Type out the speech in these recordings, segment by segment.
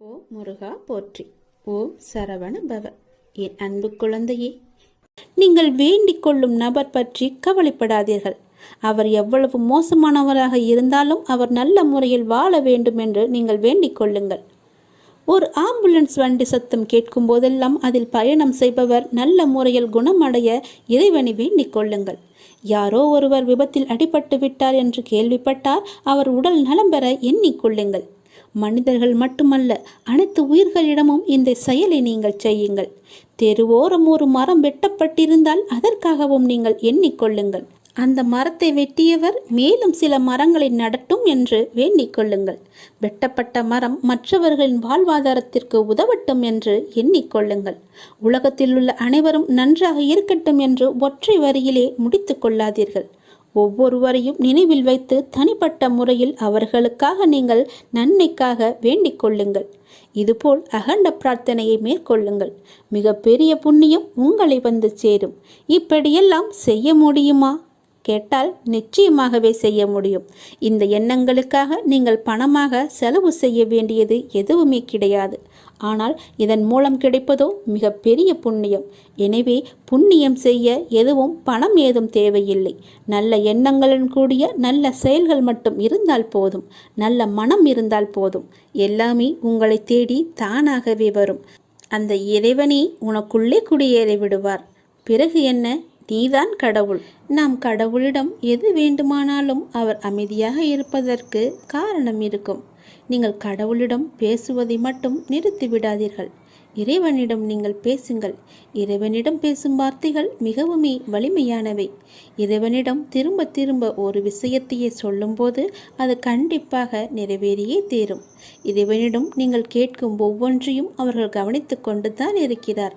ஓ முருகா போற்றி. ஓம் சரவண பவ. என் அன்பு குழந்தையே நீங்கள் வேண்டிக் கொள்ளும் நபர் பற்றி கவலைப்படாதீர்கள். அவர் எவ்வளவு மோசமானவராக இருந்தாலும் அவர் நல்ல முறையில் வாழ வேண்டும் என்று நீங்கள் வேண்டிக் கொள்ளுங்கள். ஒரு ஆம்புலன்ஸ் வண்டி சத்தம் கேட்கும் போதெல்லாம் அதில் பயணம் செய்பவர் நல்ல முறையில் குணமடைய இறைவனை வேண்டிக் கொள்ளுங்கள். யாரோ ஒருவர் விபத்தில் அடிபட்டு விட்டார் என்று கேள்விப்பட்டால் அவர் உடல் நலம் பெற எண்ணிக்கொள்ளுங்கள் மனிதர்கள் மட்டுமல்ல அனைத்து உயிர்களிடமும் இந்த செயலை நீங்கள் செய்யுங்கள். தெருவோரம் ஒரு மரம் வெட்டப்பட்டிருந்தால் அதற்காகவும் நீங்கள் எண்ணிக்கொள்ளுங்கள். அந்த மரத்தை வெட்டியவர் மேலும் சில மரங்களை நடட்டும் என்று வேண்டிக் கொள்ளுங்கள் வெட்டப்பட்ட மரம் மற்றவர்களின் வாழ்வாதாரத்திற்கு உதவட்டும் என்று எண்ணிக்கொள்ளுங்கள். உலகத்தில் உள்ள அனைவரும் நன்றாக இருக்கட்டும் என்று ஒற்றை வரியிலே முடித்து கொள்ளாதீர்கள். ஒவ்வொருவரையும் நினைவில் வைத்து தனிப்பட்ட முறையில் அவர்களுக்காக நீங்கள் நன்மைக்காக வேண்டிக் கொள்ளுங்கள். இதுபோல் அகண்ட பிரார்த்தனையை மேற்கொள்ளுங்கள். மிக பெரிய புண்ணியம் உங்களை வந்து சேரும். இப்படியெல்லாம் செய்ய முடியுமா? கேட்டால் நிச்சயமாகவே செய்ய முடியும். இந்த எண்ணங்களுக்காக நீங்கள் பணமாக செலவு செய்ய வேண்டியது எதுவுமே கிடையாது. ஆனால் இதன் மூலம் கிடைப்பதோ மிக பெரிய புண்ணியம். எனவே புண்ணியம் செய்ய எதுவும் பணம் ஏதும் தேவையில்லை. நல்ல எண்ணங்களுடன் கூடிய நல்ல செயல்கள் மட்டும் இருந்தால் போதும். நல்ல மனம் இருந்தால் போதும். எல்லாமே உங்களை தேடி தானாகவே வரும். அந்த இறைவனே உனக்குள்ளே குடியேறி விடுவார் பிறகு என்ன? நீதான் கடவுள். நாம் கடவுளிடம் எது வேண்டுமானாலும் அவர் அமைதியாக இருப்பதற்கு காரணம் இருக்கும். நீங்கள் கடவுளிடம் பேசுவதை மட்டும் நிறுத்திவிடாதீர்கள் இறைவனிடம் நீங்கள் பேசுங்கள். இறைவனிடம் பேசும் வார்த்தைகள் மிகவுமே வலிமையானவை. இறைவனிடம் திரும்ப திரும்ப ஒரு விஷயத்தையே சொல்லும்போது அது கண்டிப்பாக நிறைவேறியே தீரும். இறைவனிடம் நீங்கள் கேட்கும் ஒவ்வொன்றையும் அவர்கள் கவனித்து கொண்டு தான் இருக்கிறார்.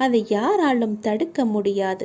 அதை யாராலும் தடுக்க முடியாது.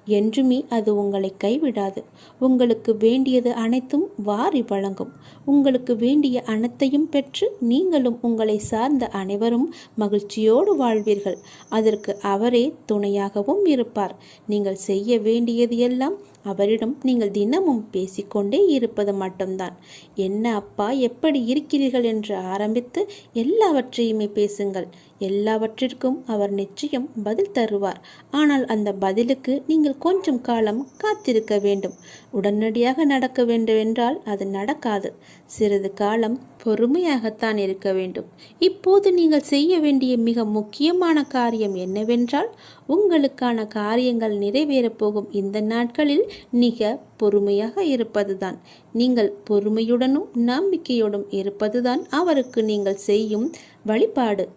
என்றுமே அது உங்களை கைவிடாது. உங்களுக்கு வேண்டியது அனைத்தும் வாரி வழங்கும். உங்களுக்கு வேண்டிய அனைத்தையும் பெற்று நீங்களும் உங்களை சார்ந்த அனைவரும் மகிழ்ச்சியோடு வாழ்வீர்கள். அதற்கு அவரே துணையாகவும் இருப்பார். நீங்கள் செய்ய வேண்டியது எல்லாம் அவரிடம் நீங்கள் தினமும் பேசிக்கொண்டே இருப்பது மட்டும்தான். என்ன அப்பா எப்படி இருக்கிறீர்கள் என்று ஆரம்பித்து எல்லாவற்றையுமே பேசுங்கள். எல்லாவற்றிற்கும் அவர் நிச்சயம் பதில் தருவார். ஆனால் அந்த பதிலுக்கு நீங்கள் கொஞ்சம் காலம் காத்திருக்க வேண்டும். உடனடியாக நடக்க வேண்டும் என்றால் அது நடக்காது. சிறிது காலம் பொறுமையாகத்தான் இருக்க வேண்டும். இப்போது நீங்கள் செய்ய வேண்டிய மிக முக்கியமான காரியம் என்னவென்றால் உங்களுக்கான காரியங்கள் நிறைவேறப் போகும் இந்த நாட்களில் மிக பொறுமையாக இருப்பதுதான். நீங்கள் பொறுமையுடனும் நம்பிக்கையுடன் இருப்பதுதான் அவருக்கு நீங்கள் செய்யும் வழிபாடு.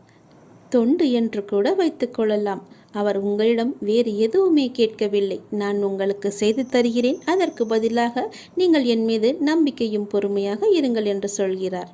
தொண்டு என்று கூட வைத்துக்கொள்ளலாம் அவர் உங்களிடம் வேறு எதுவுமே கேட்கவில்லை. நான் உங்களுக்கு செய்து தருகிறேன். அதற்கு பதிலாக நீங்கள் என் மீது நம்பிக்கையும் பொறுமையாக இருங்கள் என்று சொல்கிறார்.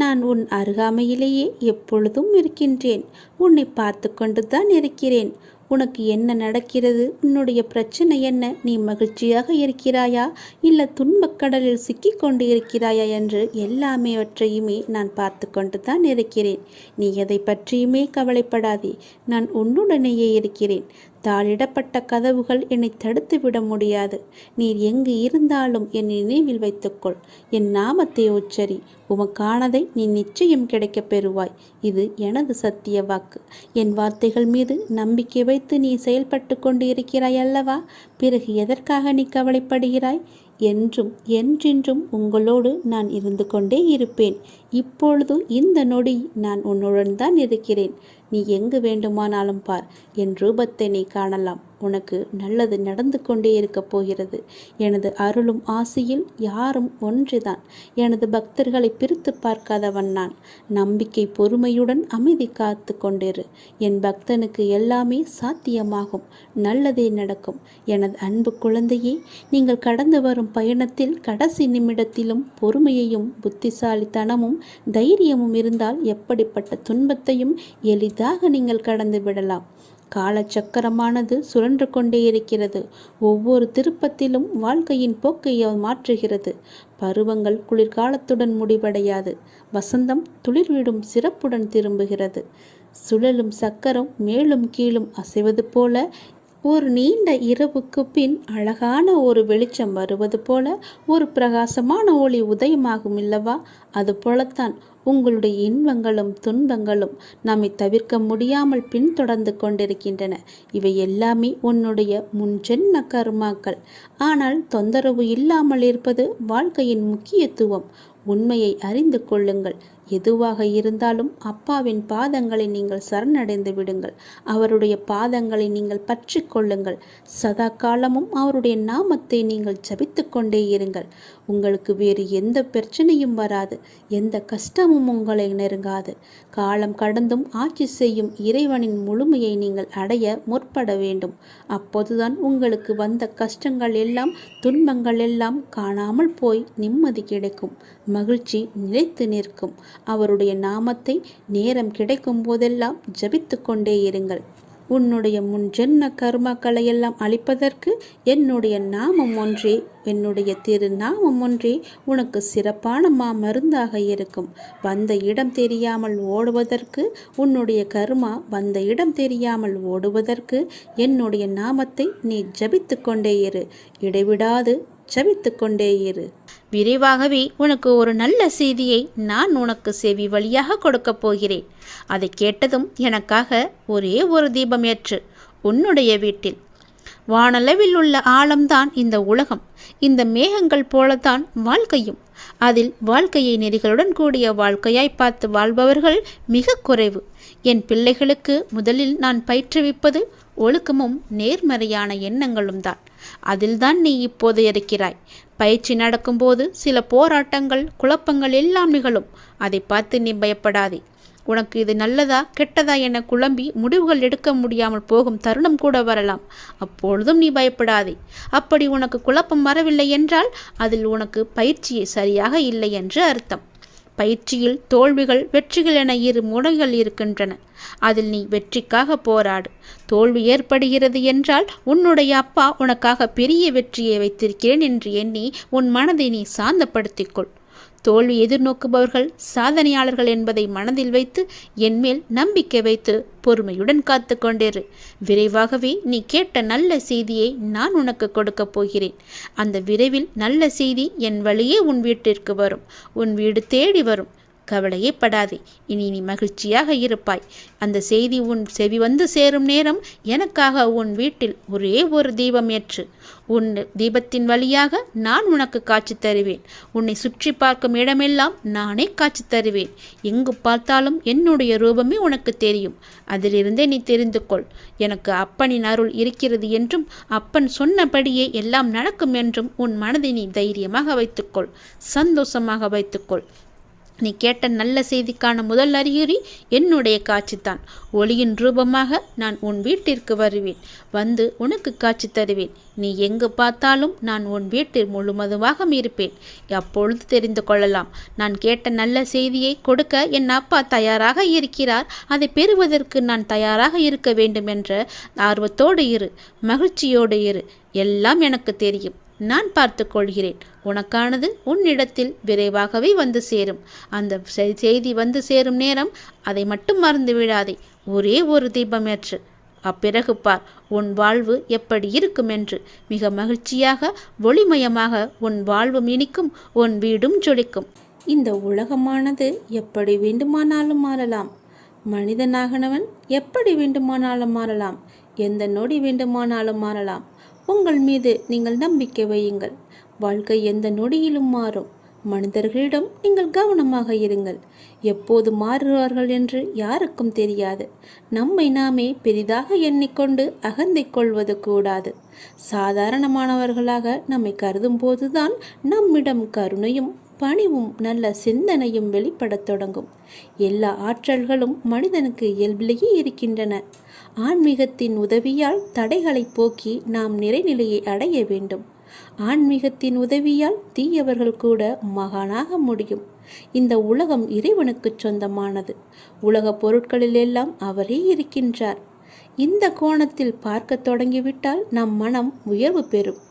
நான் உன் அருகாமையிலேயே எப்பொழுதும் இருக்கின்றேன். உன்னை பார்த்து கொண்டு தான் இருக்கிறேன். உனக்கு என்ன நடக்கிறது? உன்னுடைய பிரச்சனை என்ன? நீ மகிழ்ச்சியாக இருக்கிறாயா? இல்லை துன்பக்கடலில் சிக்கிக் கொண்டு இருக்கிறாயா என்று எல்லாமேவற்றையுமே நான் பார்த்து கொண்டு தான் இருக்கிறேன். நீ எதை பற்றியுமே கவலைப்படாதே. நான் உன்னுடனேயே இருக்கிறேன். தாளிடப்பட்ட கதவுகள் என்னை தடுத்து விட முடியாது. நீர் எங்கு இருந்தாலும் என் நினைவில் வைத்துக்கொள். என் நாமத்தை உச்சரி. உமக்கானதை நீ நிச்சயம் கிடைக்கப் பெறுவாய். இது எனது சத்திய வாக்கு. என் வார்த்தைகள் மீது நம்பிக்கை வைத்து நீ செயல்பட்டு கொண்டு இருக்கிறாய் அல்லவா? பிறகு எதற்காக நீ கவலைப்படுகிறாய்? என்றும் என்றென்றும் உங்களோடு நான் இருந்து கொண்டே இருப்பேன். இப்பொழுது இந்த நொடி நான் உன்னுடன் தான் இருக்கிறேன். நீ எங்கு வேண்டுமானாலும் பார். என் ரூபத்தை நீ காணலாம். உனக்கு நல்லது நடந்து கொண்டே இருக்கப் போகிறது. எனது அருளும் ஆசையில் யாரும் ஒன்றுதான். எனது பக்தர்களை பிரித்து பார்க்காதவன் நான். நம்பிக்கை பொறுமையுடன் அமைதி காத்து கொண்டிரு. என் பக்தனுக்கு எல்லாமே சாத்தியமாகும். நல்லதே நடக்கும். எனது அன்பு குழந்தையே நீங்கள் கடந்து வரும் பயணத்தில் கடைசி நிமிடத்திலும் பொறுமையையும் புத்திசாலித்தனமும் தைரியமும் இருந்தால் எப்படிப்பட்ட துன்பத்தையும் எளிதாக நீங்கள் கடந்து விடலாம். காலச்சக்கரமானது சுழன்று கொண்டே இருக்கிறது. ஒவ்வொரு திருப்பத்திலும் வாழ்க்கையின் போக்கை மாற்றுகிறது. பருவங்கள் குளிர்காலத்துடன் முடிவடையாது. வசந்தம் துளிர்விடும் சிறப்புடன் திரும்புகிறது. சுழலும் சக்கரம் மேலும் கீழும் அசைவது போல ஒரு நீண்ட இரவுக்கு பின் அழகான ஒரு வெளிச்சம் வருவது போல ஒரு பிரகாசமான ஒளி உதயமாகும் இல்லவா? அது போலத்தான் உங்களுடைய இன்பங்களும் துன்பங்களும் நம்மை தவிர்க்க முடியாமல் பின்தொடர்ந்து கொண்டிருக்கின்றன. இவை எல்லாமே உன்னுடைய முன்ஜென்ம கர்மாக்கள். ஆனால் தொந்தரவு இல்லாமல் இருப்பது வாழ்க்கையின் முக்கியத்துவம். உண்மையை அறிந்து கொள்ளுங்கள். எதுவாக இருந்தாலும் அப்பாவின் பாதங்களை நீங்கள் சரணடைந்து விடுங்கள். அவருடைய பாதங்களை நீங்கள் பற்றி கொள்ளுங்கள். சதா காலமும் அவருடைய நாமத்தை நீங்கள் ஜபித்து கொண்டே இருங்கள். உங்களுக்கு வேறு எந்த பிரச்சனையும் வராது. எந்த கஷ்டமும் உங்களை நெருங்காது. காலம் கடந்தும் ஆட்சி செய்யும் இறைவனின் முழுமையை நீங்கள் அடைய முற்பட வேண்டும். அப்போதுதான் உங்களுக்கு வந்த கஷ்டங்கள் எல்லாம் துன்பங்கள் எல்லாம் காணாமல் போய் நிம்மதி கிடைக்கும். மகிழ்ச்சி நிலைத்து நிற்கும். அவருடைய நாமத்தை நேரம் கிடைக்கும் போதெல்லாம் ஜபித்து கொண்டே இருங்கள். உன்னுடைய முன் ஜென்ம கர்மாக்களை எல்லாம் அழிப்பதற்கு என்னுடைய நாமம் ஒன்றே என்னுடைய திரு நாமம் ஒன்றே உனக்கு சிறப்பான மா மருந்தாக இருக்கும். வந்த இடம் தெரியாமல் ஓடுவதற்கு உன்னுடைய கர்மா வந்த இடம் தெரியாமல் ஓடுவதற்கு என்னுடைய நாமத்தை நீ ஜபித்து கொண்டே இரு. இடைவிடாது ஜபித்து கொண்டே இரு. விரைவாகவே உனக்கு ஒரு நல்ல செய்தியை நான் உனக்கு செவி வழியாக கொடுக்கப் போகிறேன். அதை கேட்டதும் எனக்காக ஒரே ஒரு தீபம் ஏற்று உன்னுடைய வீட்டில். வானளவில் உள்ள ஆழம்தான் இந்த உலகம். இந்த மேகங்கள் போலத்தான் வாழ்க்கையும். அதில் வாழ்க்கையை நெறிகளுடன் கூடிய வாழ்க்கையாய் பார்த்து வாழ்பவர்கள் மிக குறைவு. என் பிள்ளைகளுக்கு முதலில் நான் பயிற்றுவிப்பது ஒழுக்கமும் நேர்மறையான எண்ணங்களும் தான் அதில்தான் நீ இப்போது இருக்கிறாய். பயிற்சி நடக்கும்போது சில போராட்டங்கள் குழப்பங்கள் எல்லாம் நிகழும். அதை பார்த்து நீ பயப்படாதே. உனக்கு இது நல்லதா கெட்டதா என குழம்பி முடிவுகள் எடுக்க முடியாமல் போகும் தருணம் கூட வரலாம். அப்பொழுதும் நீ பயப்படாதே. அப்படி உனக்கு குழப்பம் வரவில்லை என்றால் அதில் உனக்கு பயிற்சியே சரியாக இல்லை என்று அர்த்தம். பயிற்சியில் தோல்விகள் வெற்றிகள் என இரு முறைகள் இருக்கின்றன. அதில் நீ வெற்றிக்காக போராடு. தோல்வி ஏற்படுகிறது என்றால் உன்னுடைய அப்பா உனக்காக பெரிய வெற்றியை வைத்திருக்கிறேன் என்று எண்ணி உன் மனதை நீ சாந்தப்படுத்திக்கொள் தோல்வி எதிர்நோக்குபவர்கள் சாதனையாளர்கள் என்பதை மனதில் வைத்து என்மேல் நம்பிக்கை வைத்து பொறுமையுடன் காத்து கொண்டிரு விரைவாகவே நீ கேட்ட நல்ல செய்தியை நான் உனக்கு கொடுக்கப் போகிறேன். அந்த விரைவில் நல்ல செய்தி என் வழியே உன் வீட்டிற்கு வரும். உன் வீடு தேடி வரும். கவலையே படாதே இனி நீ மகிழ்ச்சியாக இருப்பாய். அந்த செய்தி உன் செவி வந்து சேரும் நேரம் எனக்காக உன் வீட்டில் ஒரே ஒரு தீபம் ஏற்று. உன் தீபத்தின் வழியாக நான் உனக்கு காட்சி தருவேன். உன்னை சுற்றி பார்க்கும் இடமெல்லாம் நானே காட்சி தருவேன். எங்கு பார்த்தாலும் என்னுடைய ரூபமே உனக்கு தெரியும். அதிலிருந்தே நீ தெரிந்து கொள். எனக்கு அப்பனின் அருள் இருக்கிறது என்றும் அப்பன் சொன்னபடியே எல்லாம் நடக்கும் என்றும் உன் மனதை நீ தைரியமாக வைத்துக்கொள். சந்தோஷமாக வைத்துக்கொள். நீ கேட்ட நல்ல செய்திக்கான முதல் அறிகுறி என்னுடைய காட்சித்தான். ஒளியின் ரூபமாக நான் உன் வீட்டிற்கு வருவேன். வந்து உனக்கு காட்சி தருவேன். நீ எங்கு பார்த்தாலும் நான் உன் வீட்டில் முழுமதுவாக இருப்பேன். அப்பொழுது தெரிந்து கொள்ளலாம். நான் கேட்ட நல்ல செய்தியை கொடுக்க என் அப்பா தயாராக இருக்கிறார். அதை பெறுவதற்கு நான் தயாராக இருக்க வேண்டும் என்ற ஆர்வத்தோடு இரு. மகிழ்ச்சியோடு இரு. எல்லாம் எனக்கு தெரியும். நான் பார்த்து கொள்கிறேன். உனக்கானது உன்னிடத்தில் விரைவாகவே வந்து சேரும். அந்த செய்தி வந்து சேரும் நேரம் அதை மட்டும் மறந்து விடாதே. ஒரே ஒரு தீபமேற்று அப்பிறகு பார் உன் வாழ்வு எப்படி இருக்கும் என்று. மிக மகிழ்ச்சியாக ஒளிமயமாக உன் வாழ்வும் இனிக்கும் உன் வீடும் ஜொலிக்கும். இந்த உலகமானது எப்படி வேண்டுமானாலும் மாறலாம். மனிதனாகனவன் எப்படி வேண்டுமானாலும் மாறலாம். எந்த நொடி வேண்டுமானாலும் மாறலாம். உங்கள் மீது நீங்கள் நம்பிக்கை வையுங்கள். வாழ்க்கை எந்த நொடியிலும் மாறும். மனிதர்களிடம் நீங்கள் கவனமாக இருங்கள். எப்போது மாறுவார்கள் என்று யாருக்கும் தெரியாது. நம்மை நாமே பெரிதாக எண்ணிக்கொண்டு அகந்தை கொள்வது கூடாது. சாதாரணமானவர்களாக நம்மை கருதும் போதுதான் நம்மிடம் கருணையும் பணிவும் நல்ல சிந்தனையும் வெளிப்படத் தொடங்கும். எல்லா ஆற்றல்களும் மனிதனுக்கு இயல்பிலேயே இருக்கின்றன. ஆன்மீகத்தின் உதவியால் தடைகளை போக்கி நாம் நிறைநிலையை அடைய வேண்டும். ஆன்மீகத்தின் உதவியால் தீயவர்கள் கூட மகானாக முடியும். இந்த உலகம் இறைவனுக்கு சொந்தமானது. உலக பொருட்களிலெல்லாம் அவரே இருக்கின்றார். இந்த கோணத்தில் பார்க்க தொடங்கிவிட்டால் நம் மனம் உயர்வு பெறும்.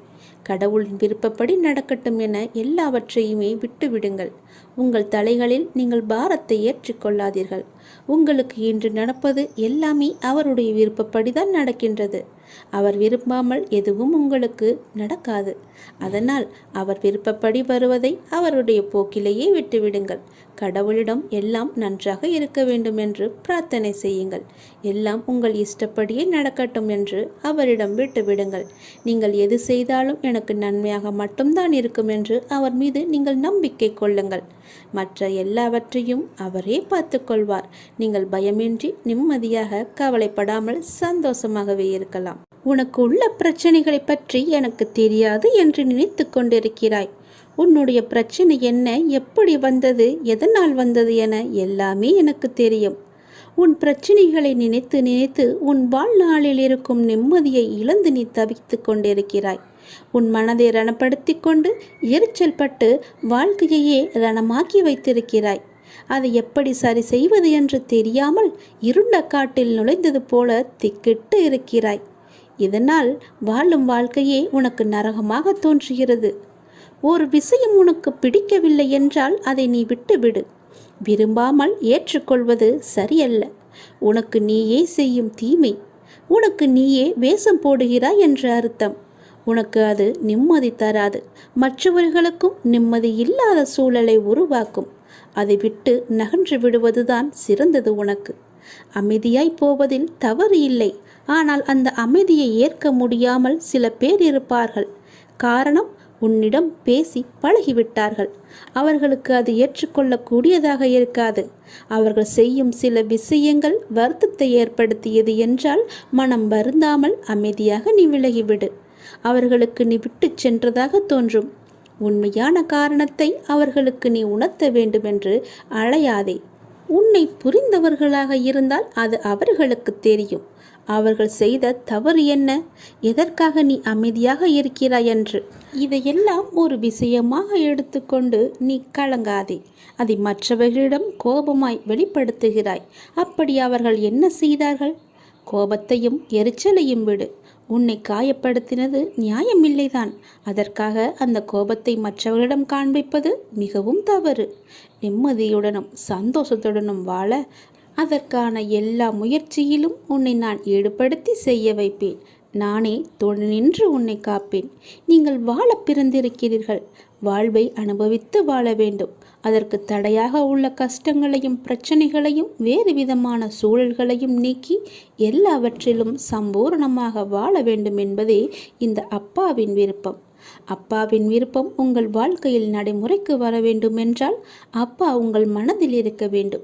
கடவுளின் விருப்பப்படி நடக்கட்டும் என எல்லாவற்றையுமே விட்டுவிடுங்கள். உங்கள் தலைகளில் நீங்கள் பாரத்தை ஏற்றிக்கொள்ளாதீர்கள். உங்களுக்கு இன்று நடப்பது எல்லாமே அவருடைய விருப்பப்படிதான் நடக்கின்றது. அவர் விரும்பாமல் எதுவும் உங்களுக்கு நடக்காது. அதனால் அவர் விருப்பப்படி வருவதை அவருடைய போக்கிலேயே விட்டுவிடுங்கள். கடவுளிடம் எல்லாம் நன்றாக இருக்க வேண்டும் என்று பிரார்த்தனை செய்யுங்கள். எல்லாம் உங்கள் இஷ்டப்படியே நடக்கட்டும் என்று அவரிடம் விட்டுவிடுங்கள். நீங்கள் எது செய்தாலும் எனக்கு நன்மையாக மட்டும்தான் இருக்கும் என்று அவர் மீது நீங்கள் நம்பிக்கை கொள்ளுங்கள். மற்ற எல்லாவற்றையும் அவரே பார்த்துக்கொள்வார் நீங்கள் பயமின்றி நிம்மதியாக கவலைப்படாமல் சந்தோஷமாகவே இருக்கலாம். உனக்கு உள்ள பிரச்சனைகளை பற்றி எனக்கு தெரியாது என்று நினைத்து கொண்டிருக்கிறாய். உன்னுடைய பிரச்சனை என்ன? எப்படி வந்தது? எதனால் வந்தது என எல்லாமே எனக்கு தெரியும். உன் பிரச்சனைகளை நினைத்து நினைத்து உன் வாழ்நாளில் இருக்கும் நிம்மதியை இழந்து நீ தவித்து கொண்டிருக்கிறாய். உன் மனதை ரணப்படுத்தி கொண்டு எரிச்சல் பட்டு வாழ்க்கையையே ரணமாக்கி வைத்திருக்கிறாய். அதை எப்படி சரி செய்வது என்று தெரியாமல் இருண்ட காட்டில் நுழைந்தது போல திக்கிட்டு இருக்கிறாய். இதனால் வாழும் வாழ்க்கையே உனக்கு நரகமாக தோன்றுகிறது. ஒரு விஷயம் உனக்கு பிடிக்கவில்லை என்றால் அதை நீ விட்டுவிடு. விரும்பாமல் ஏற்றுக்கொள்வது சரியல்ல. உனக்கு நீயே செய்யும் தீமை. உனக்கு நீயே வேஷம் போடுகிறாய் என்ற அர்த்தம். உனக்கு அது நிம்மதி தராது. மற்றவர்களுக்கும் நிம்மதி இல்லாத சூழலை உருவாக்கும். அதை விட்டு நகன்று விடுவதுதான் சிறந்தது உனக்கு. அமைதியாய் போவதில் தவறு இல்லை. ஆனால் அந்த அமைதியை ஏற்க முடியாமல் சில பேர் இருப்பார்கள். காரணம் உன்னிடம் பேசி பழகிவிட்டார்கள். அவர்களுக்கு அது ஏற்றுக்கொள்ளக்கூடியதாக இருக்காது. அவர்கள் செய்யும் சில விஷயங்கள் வருத்தத்தை ஏற்படுத்தியது என்றால் மனம் வருந்தாமல் அமைதியாக நீ விலகிவிடு. அவர்களுக்கு நீ விட்டுச் சென்றதாக தோன்றும். உண்மையான காரணத்தை அவர்களுக்கு நீ உணர்த்த வேண்டுமென்று அழையாதே. உன்னை புரிந்தவர்களாக இருந்தால் அது அவர்களுக்கு தெரியும். அவர்கள் செய்த தவறு என்ன? எதற்காக நீ அமைதியாக இருக்கிறாய் என்று? இதையெல்லாம் ஒரு விஷயமாக எடுத்துக்கொண்டு நீ கலங்காதே. அதை மற்றவர்களிடம் கோபமாய் வெளிப்படுத்துகிறாய். அப்படி அவர்கள் என்ன செய்தார்கள்? கோபத்தையும் எரிச்சலையும் விடு. உன்னை காயப்படுத்தினது நியாயமில்லைதான். அதற்காக அந்த கோபத்தை மற்றவர்களிடம் காண்பிப்பது மிகவும் தவறு. நிம்மதியுடனும் சந்தோஷத்துடனும் வாழ அதற்கான எல்லா முயற்சியிலும் உன்னை நான் ஈடுபடுத்தி செய்ய வைப்பேன். நானே துணை நின்று உன்னை காப்பேன். நீங்கள் வாழ பிறந்திருக்கிறீர்கள். வாழ்வை அனுபவித்து வாழ வேண்டும். அதற்கு தடையாக உள்ள கஷ்டங்களையும் பிரச்சனைகளையும் வேறு விதமான சூழல்களையும் நீக்கி எல்லாவற்றிலும் சம்பூரணமாக வாழ வேண்டும் என்பதே இந்த அப்பாவின் விருப்பம். அப்பாவின் விருப்பம் உங்கள் வாழ்க்கையில் நடைமுறைக்கு வர வேண்டும் என்றால் அப்பா உங்கள் மனதில் இருக்க வேண்டும்.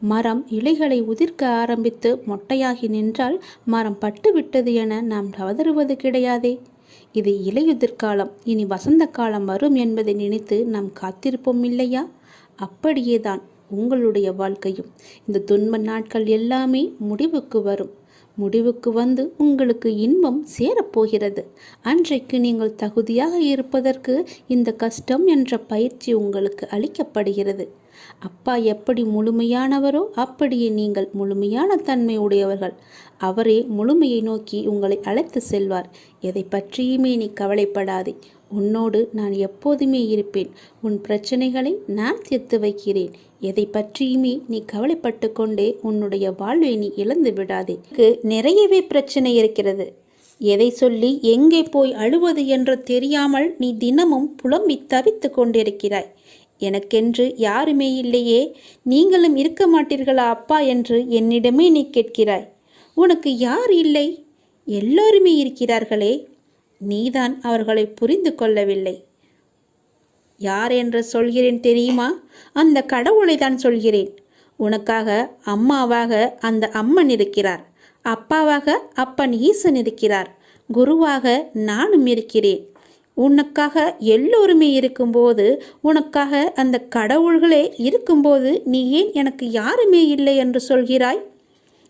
மரம் இலைகளை உதிர்க்க ஆரம்பித்து மொட்டையாகி நின்றால் மரம் பட்டுவிட்டது என நாம் கதறுவது கிடையாதே. இது இலையுதிர்காலம் இனி வசந்த காலம் வரும் என்பதை நினைத்து நாம் காத்திருப்போம் இல்லையா? அப்படியேதான் உங்களுடைய வாழ்க்கையும். இந்த துன்ப நாட்கள் எல்லாமே முடிவுக்கு வரும். முடிவுக்கு வந்து உங்களுக்கு இன்பம் சேரப்போகிறது. அன்றைக்கு நீங்கள் தகுதியாக இருப்பதற்கு இந்த கஷ்டம் என்ற பயிற்சி உங்களுக்கு அளிக்கப்படுகிறது. அப்பா எப்படி முழுமையானவரோ அப்படியே நீங்கள் முழுமையான தன்மை உடையவர்கள் அவரே முழுமையை நோக்கி உங்களை அழைத்து செல்வார். எதை பற்றியுமே நீ கவலைப்படாதே. உன்னோடு நான் எப்போதுமே இருப்பேன். உன் பிரச்சனைகளை நான் தீர்த்து வைக்கிறேன். எதை பற்றியுமே நீ கவலைப்பட்டு கொண்டே உன்னுடைய வாழ்வை நீ இழந்து விடாதே. நிறையவே பிரச்சனை இருக்கிறது. எதை சொல்லி எங்கே போய் அழுவது என்று தெரியாமல் நீ தினமும் புலம்பி தவித்து கொண்டிருக்கிறாய். எனக்கென்று யாருமே இல்லையே நீங்களும் இருக்க மாட்டீர்களா அப்பா என்று என்னிடமே நீ கேட்கிறாய். உனக்கு யார் இல்லை? எல்லோருமே இருக்கிறார்களே. நீதான் அவர்களை புரிந்து கொள்ளவில்லை. யார் என்று சொல்கிறேன் தெரியுமா? அந்த கடவுளை தான் சொல்கிறேன். உனக்காக அம்மாவாக அந்த அம்மன் இருக்கிறார். அப்பாவாக அப்பன் ஈசன் இருக்கிறார். குருவாக நானும் இருக்கிறேன். உனக்காக எல்லோருமே இருக்கும்போது உனக்காக அந்த கடவுள்களே இருக்கும்போது நீ ஏன் எனக்கு யாருமே இல்லை என்று சொல்கிறாய்?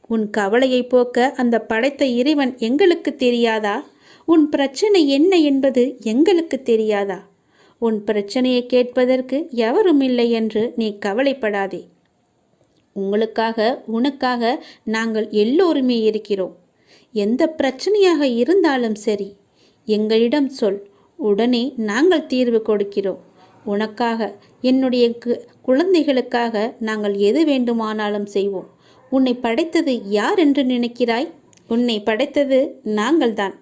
உன் கவலையை போக்க அந்த படைத்த இறைவன் எங்களுக்கு தெரியாதா? உன் பிரச்சனை என்ன என்பது எங்களுக்கு தெரியாதா? உன் பிரச்சனையை கேட்பதற்கு எவரும் இல்லை என்று நீ கவலைப்படாதே. உங்களுக்காக உனக்காக நாங்கள் எல்லோருமே இருக்கிறோம். எந்த பிரச்சனையாக இருந்தாலும் சரி எங்களிடம் சொல். உடனே நாங்கள் தீர்வு கொடுக்கிறோம். உனக்காக என்னுடைய குழந்தைகளுக்காக நாங்கள் எது வேண்டுமானாலும் செய்வோம். உன்னை படைத்தது யார் என்று நினைக்கிறாய்? உன்னை படைத்தது நாங்கள்தான்.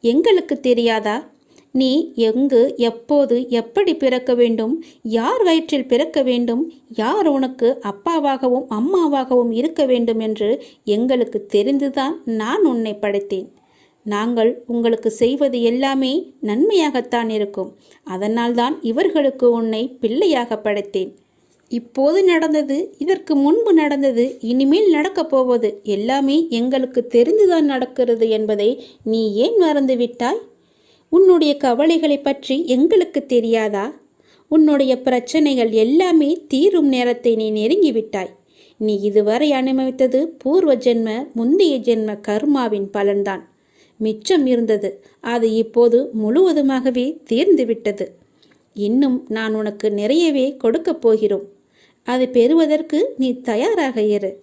எங்களுக்கு தெரியாதா? நீ எங்கு எப்போது எப்படி பிறக்க வேண்டும்? யார் வயிற்றில் பிறக்க வேண்டும்? யார் உனக்கு அப்பாவாகவும் அம்மாவாகவும் இருக்க வேண்டும் என்று எங்களுக்கு தெரிந்துதான் நான் உன்னை படைத்தேன். நாங்கள் உங்களுக்கு செய்வது எல்லாமே நன்மையாகத்தான் இருக்கும். அதனால்தான் இவர்களுக்கு உன்னை பிள்ளையாக படைத்தேன். இப்போது நடந்தது இதற்கு முன்பு நடந்தது இனிமேல் நடக்கப் போவது எல்லாமே எங்களுக்கு தெரிந்துதான் நடக்கிறது என்பதை நீ ஏன் மறந்து விட்டாய் உன்னுடைய கவலைகளை பற்றி எங்களுக்கு தெரியாதா? உன்னுடைய பிரச்சனைகள் எல்லாமே தீரும் நேரத்தை நீ நெருங்கிவிட்டாய். நீ இதுவரை அனுபவித்தது பூர்வ ஜென்ம முந்தைய ஜென்ம கர்மாவின் பலன்தான். மிச்சம் இருந்தது. அது இப்போது முழுவதுமாகவே தீர்ந்துவிட்டது. இன்னும் நான் உனக்கு நிறையவே கொடுக்கப் போகிறோம். அதை பெறுவதற்கு நீ தயாராக இரு.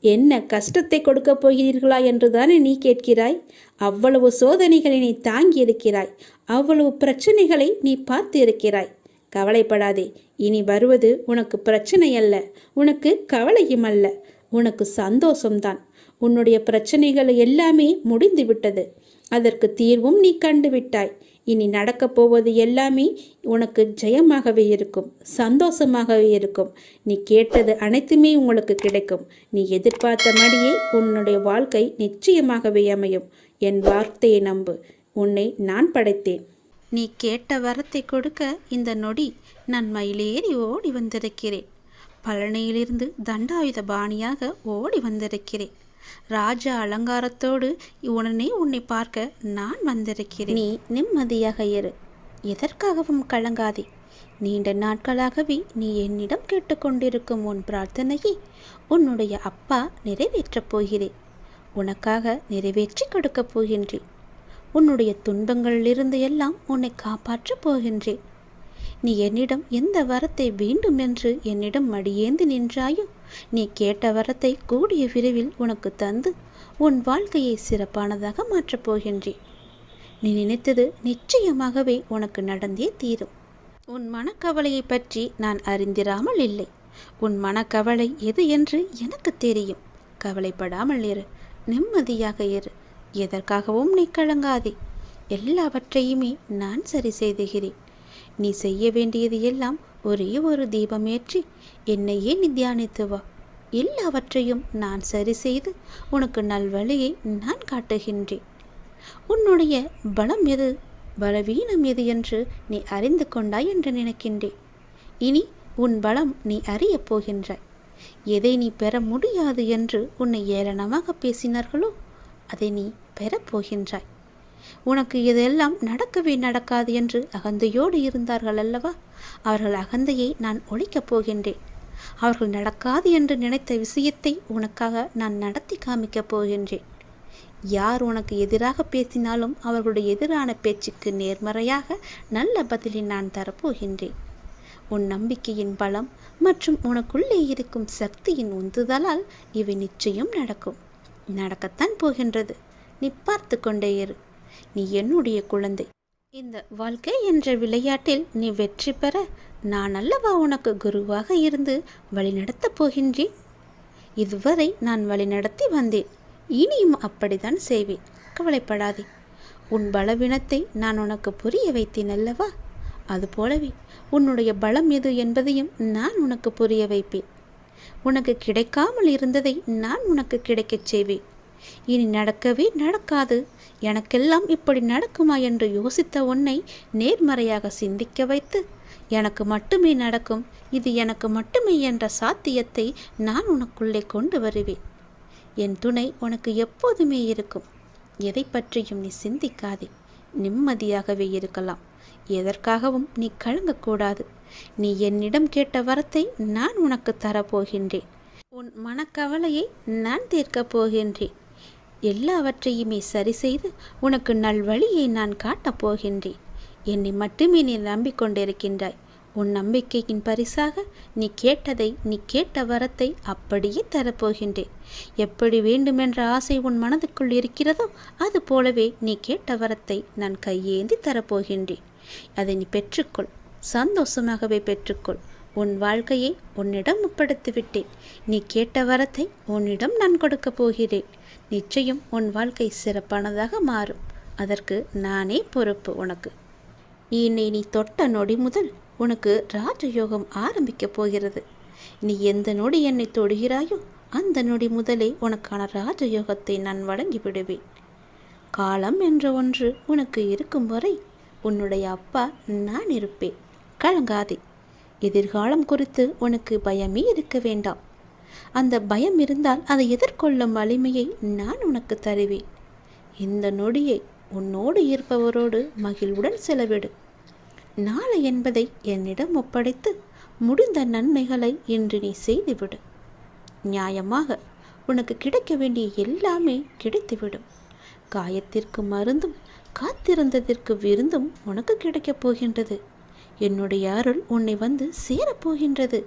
என்ன கஷ்டத்தை கொடுக்கப் போகிறீர்களா என்றுதானே நீ கேட்கிறாய்? அவ்வளவு சோதனைகளை நீ தாங்கி இருக்கிறாய் அவ்வளவு பிரச்சனைகளை நீ பார்த்து இருக்கிறாய் கவலைப்படாதே. இனி வருவது உனக்கு பிரச்சனை அல்ல உனக்கு கவலையும் அல்ல. உனக்கு சந்தோஷம்தான். உன்னுடைய பிரச்சனைகள் எல்லாமே முடிந்து விட்டது அதற்கு தீர்வும் நீ கண்டுவிட்டாய். இனி நடக்கப் போவது எல்லாமே உனக்கு ஜெயமாகவே இருக்கும் சந்தோஷமாகவே இருக்கும். நீ கேட்டது அனைத்துமே உங்களுக்கு கிடைக்கும். நீ எதிர்பார்த்த எதிர்பார்த்தபடியே உன்னுடைய வாழ்க்கை நிச்சயமாகவே அமையும். என் வார்த்தையை நம்பு. உன்னை நான் படைத்தேன். நீ கேட்ட வரத்தை கொடுக்க இந்த நொடி நான் மயிலேறி ஓடி வந்திருக்கிறேன். பழனியிலிருந்து தண்டாயுத பாணியாக ஓடி வந்திருக்கிறேன். ராஜ அலங்காரத்தோடு உடனே உன்னை பார்க்க நான் வந்திருக்கிறேன். நீ நிம்மதியாக இரு. எதற்காகவும் கலங்காதே. நீண்ட நாட்களாகவே நீ என்னிடம் கேட்டுக்கொண்டிருக்கும் உன் பிரார்த்தனையை உன்னுடைய அப்பா நிறைவேற்றப் போகிறேன் உனக்காக நிறைவேற்றி கொடுக்கப் போகின்றேன். உன்னுடைய துன்பங்களிலிருந்து எல்லாம் உன்னை காப்பாற்றப் போகின்றேன். நீ என்னிடம் எந்த வரத்தை வேண்டும் என்று என்னிடம் மடியேந்து நின்றாயோ? நீ கேட்ட வரத்தை கூடிய விரைவில் உனக்கு தந்து உன் வாழ்க்கையை சிறப்பானதாக மாற்றப் போகின்றேன். நீ நினைத்தது நிச்சயமாகவே உனக்கு நடந்தே தீரும். உன் மனக்கவலையை பற்றி நான் அறிந்திராமல் இல்லை. உன் மனக்கவலை எது என்று எனக்கு தெரியும். கவலைப்படாமல் இரு. நிம்மதியாக இரு. எதற்காகவும் நீ கலங்காதே. எல்லாவற்றையுமே நான் சரி செய்துகிறேன். நீ செய்ய வேண்டியது எல்லாம் ஒரே ஒரு தீபமேற்றி என்னையே நீ தியானித்து வா. எல்லாவற்றையும் நான் சரி செய்து உனக்கு நல்வழியை நான் காட்டுகின்றேன். உன்னுடைய பலம் எது பலவீனம் எது என்று நீ அறிந்து கொண்டாய் என்று நினைக்கின்றேன். இனி உன் பலம் நீ அறியப் போகின்றாய். எதை நீ பெற முடியாது என்று உன்னை ஏளனமாக பேசினார்களோ அதை நீ பெறப்போகின்றாய் உனக்கு இதெல்லாம் நடக்கவே நடக்காது என்று அகந்தையோடு இருந்தார்கள் அல்லவா? அவர்கள் அகந்தையை நான் ஒழிக்கப் போகின்றேன். அவர்கள் நடக்காது என்று நினைத்த விஷயத்தை உனக்காக நான் நடத்தி காமிக்கப் போகின்றேன். யார் உனக்கு எதிராக பேசினாலும் அவர்களுடைய எதிரான பேச்சுக்கு நேர்மறையாக நல்ல பதிலை நான் தரப்போகின்றேன். உன் நம்பிக்கையின் பலம் மற்றும் உனக்குள்ளே இருக்கும் சக்தியின் உந்துதலால் இவை நிச்சயம் நடக்கும். நடக்கத்தான் போகின்றது. நீ பார்த்து கொண்டே இரு. நீ என்னுடைய குழந்தை. இந்த வாழ்க்கை என்ற விளையாட்டில் நீ வெற்றி பெற நான் அல்லவா உனக்கு குருவாக இருந்து வழிநடத்தப் போகின்றேன்? இதுவரை நான் வழிநடத்தி வந்தேன். இனியும் அப்படித்தான் செய்வேன். கவலைப்படாதே. உன் பலவீனத்தை நான் உனக்கு புரிய வைத்தேன் அல்லவா? அதுபோலவே உன்னுடைய பலம் எது என்பதையும் நான் உனக்கு புரிய வைப்பேன். உனக்கு கிடைக்காமல் இருந்ததை நான் உனக்கு கிடைக்கச் செய்வேன். இனி நடக்கவே நடக்காது. எனக்கெல்லாம் இப்படி நடக்குமா என்று யோசித்த உன்னை நேர்மறையாக சிந்திக்க வைத்து எனக்கு மட்டுமே நடக்கும் இது எனக்கு மட்டுமே என்ற சாத்தியத்தை நான் உனக்குள்ளே கொண்டு வருவேன். என் துணை உனக்கு எப்போதுமே இருக்கும். எதை பற்றியும் நீ சிந்திக்காதே. நிம்மதியாகவே இருக்கலாம். எதற்காகவும் நீ கலங்கக்கூடாது. நீ என்னிடம் கேட்ட வரத்தை நான் உனக்கு தரப்போகின்றேன். உன் மனக்கவலையை நான் தீர்க்கப் போகின்றேன். எல்லாவற்றையுமே சரி செய்து உனக்கு நல்வழியை நான் காட்டப் போகின்றேன். என்னை மட்டுமே நீ நம்பிக்கொண்டிருக்கின்றாய். உன் நம்பிக்கையின் பரிசாக நீ கேட்டதை நீ கேட்ட வரத்தை அப்படியே தரப்போகின்றேன். எப்படி வேண்டுமென்ற ஆசை உன் மனதுக்குள் இருக்கிறதோ அது போலவே நீ கேட்ட வரத்தை நான் கையேந்தி தரப்போகின்றேன். அதை நீ பெற்றுக்கொள். சந்தோஷமாகவே பெற்றுக்கொள். உன் வாழ்க்கையை உன்னிடம் ஒப்படைத்து விட்டேன் நீ கேட்ட வரத்தை உன்னிடம் நான் கொடுக்கப் போகிறேன். நிச்சயம் உன் வாழ்க்கை சிறப்பானதாக மாறும். அதற்கு நானே பொறுப்பு உனக்கு. என்னை நீ தொட்ட நொடி முதல் உனக்கு ராஜயோகம் ஆரம்பிக்கப் போகிறது. நீ எந்த நொடி என்னை தொடுகிறாயோ அந்த நொடி முதலே உனக்கான ராஜயோகத்தை நான் வழங்கி விடுவேன். காலம் என்ற ஒன்று உனக்கு இருக்கும் வரை உன்னுடைய அப்பா நான் இருப்பேன். கலங்காதே. எதிர்காலம் குறித்து உனக்கு பயமே இருக்க வேண்டாம். அந்த பயம் இருந்தால் அதை எதிர்கொள்ளும் வலிமையை நான் உனக்கு தருவேன். இந்த நொடியை உன்னோடு இருப்பவரோடு மகிழ்வுடன் செலவிடு. நாளை என்பதை என்னிடம் ஒப்படைத்து முடிந்த நன்மைகளை இன்று நீ செய்துவிடு. நியாயமாக உனக்கு கிடைக்க வேண்டிய எல்லாமே கிடைத்துவிடும். காயத்திற்கு மருந்தும் காத்திருந்ததற்கு விருந்தும் உனக்கு கிடைக்கப் போகின்றது. என்னுடைய அருள் உன்னை வந்து சேரப்போகின்றது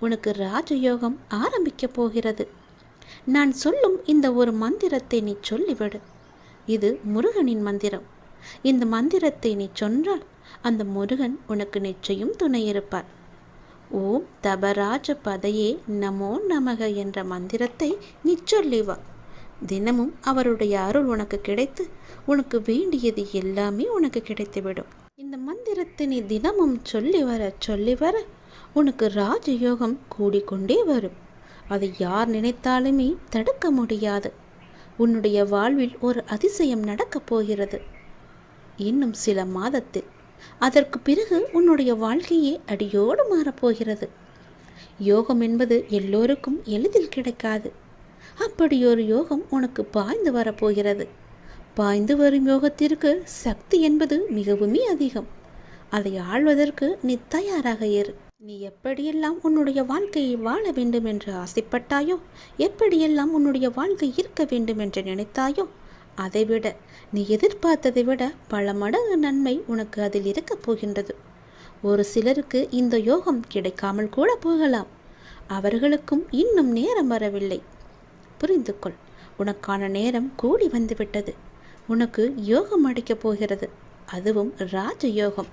உனக்கு ராஜயோகம் ஆரம்பிக்கப் போகிறது. நான் சொல்லும் இந்த ஒரு மந்திரத்தை நீ சொல்லிவிடு. இது முருகனின் மந்திரம். இந்த மந்திரத்தை நீ சொன்னால் அந்த முருகன் உனக்கு நிச்சயம் துணை இருப்பார். ஓம் தபராஜ பதையே நமோ நமக என்ற மந்திரத்தை நீ சொல்லி வா. தினமும் அவருடைய அருள் உனக்கு கிடைத்து உனக்கு வேண்டியது எல்லாமே உனக்கு கிடைத்துவிடும். இந்த மந்திரத்தை நீ தினமும் சொல்லி வர சொல்லி வர உனக்கு ராஜயோகம் கூடிக்கொண்டே வரும். அதை யார் நினைத்தாலுமே தடுக்க முடியாது. உன்னுடைய வாழ்வில் ஒரு அதிசயம் நடக்கப் போகிறது. இன்னும் சில மாதத்தில். அதற்கு பிறகு உன்னுடைய வாழ்க்கையே அடியோடு மாறப்போகிறது யோகம் என்பது எல்லோருக்கும் எளிதில் கிடைக்காது. அப்படி ஒரு யோகம் உனக்கு பாய்ந்து வரப்போகிறது பாய்ந்து வரும் யோகத்திற்கு சக்தி என்பது மிகவுமே அதிகம். அதை ஆள்வதற்கு நீ தயாராக இரு. நீ எப்படியெல்லாம் உன்னுடைய வாழ்க்கையை வாழ வேண்டும் என்று ஆசைப்பட்டாயோ எப்படியெல்லாம் உன்னுடைய வாழ்க்கை இருக்க வேண்டும் என்று நினைத்தாயோ அதைவிட நீ எதிர்பார்த்ததை விட பல மடங்கு நன்மை உனக்கு அதில் இருக்கப் போகின்றது. ஒரு சிலருக்கு இந்த யோகம் கிடைக்காமல் கூட போகலாம். அவர்களுக்கும் இன்னும் நேரம் வரவில்லை. புரிந்து கொள் உனக்கான நேரம் கூடி வந்துவிட்டது. உனக்கு யோகம் அடிக்கப் போகிறது. அதுவும் ராஜ யோகம்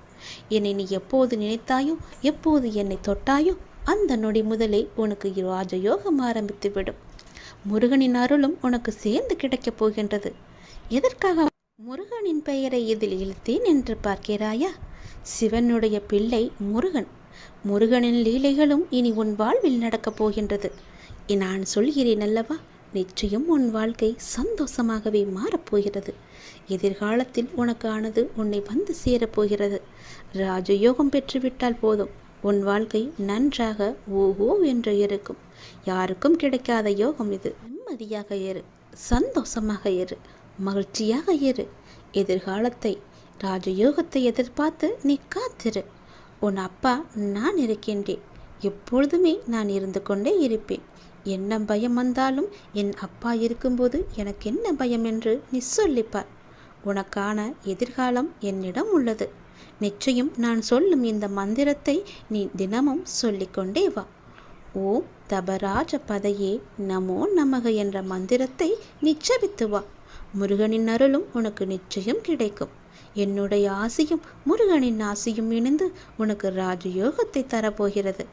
என்னை நீ எப்போது நினைத்தாயோ எப்போது என்னை தொட்டாயோ அந்த நொடி முதலே உனக்கு ராஜ யோகம் ஆரம்பித்துவிடும். முருகனின் அருளும் உனக்கு சேர்ந்து கிடைக்கப் போகின்றது. எதற்காக முருகனின் பெயரை இதில் இழுத்தேன் என்று பார்க்கிறாயா? சிவனுடைய பிள்ளை முருகன். முருகனின் லீலைகளும் இனி உன் வாழ்வில் நடக்கப் போகின்றது. நான் சொல்கிறேன் அல்லவா நிச்சயம் உன் வாழ்க்கை சந்தோஷமாகவே மாறப்போகிறது எதிர்காலத்தில் உனக்கானது உன்னை வந்து சேரப்போகிறது. ராஜயோகம் பெற்றுவிட்டால் போதும். உன் வாழ்க்கை நன்றாக ஓஹோ என்று இருக்கும். யாருக்கும் கிடைக்காத யோகம் இது. நிம்மதியாக இரு. சந்தோஷமாக இரு. மகிழ்ச்சியாக இரு. எதிர்காலத்தை ராஜயோகத்தை எதிர்பார்த்து நீ காத்திரு. உன் அப்பா நான் இருக்கின்றேன். எப்பொழுதுமே நான் இருந்து கொண்டே இருப்பேன். என்ன பயம் வந்தாலும் என் அப்பா இருக்கும்போது எனக்கு என்ன பயம் என்று நீ சொல்லிப்பார். உனக்கான எதிர்காலம் என்னிடம் உள்ளது. நிச்சயம் நான் சொல்லும் இந்த மந்திரத்தை நீ தினமும் சொல்லிக்கொண்டே வா. ஓம் தபராஜ பதையே நமோ நமக என்ற மந்திரத்தை நிச்சரித்து வா. முருகனின் அருளும் உனக்கு நிச்சயம் கிடைக்கும். என்னுடைய ஆசையும் முருகனின் ஆசையும் இணைந்து உனக்கு ராஜயோகத்தை தரப்போகிறது.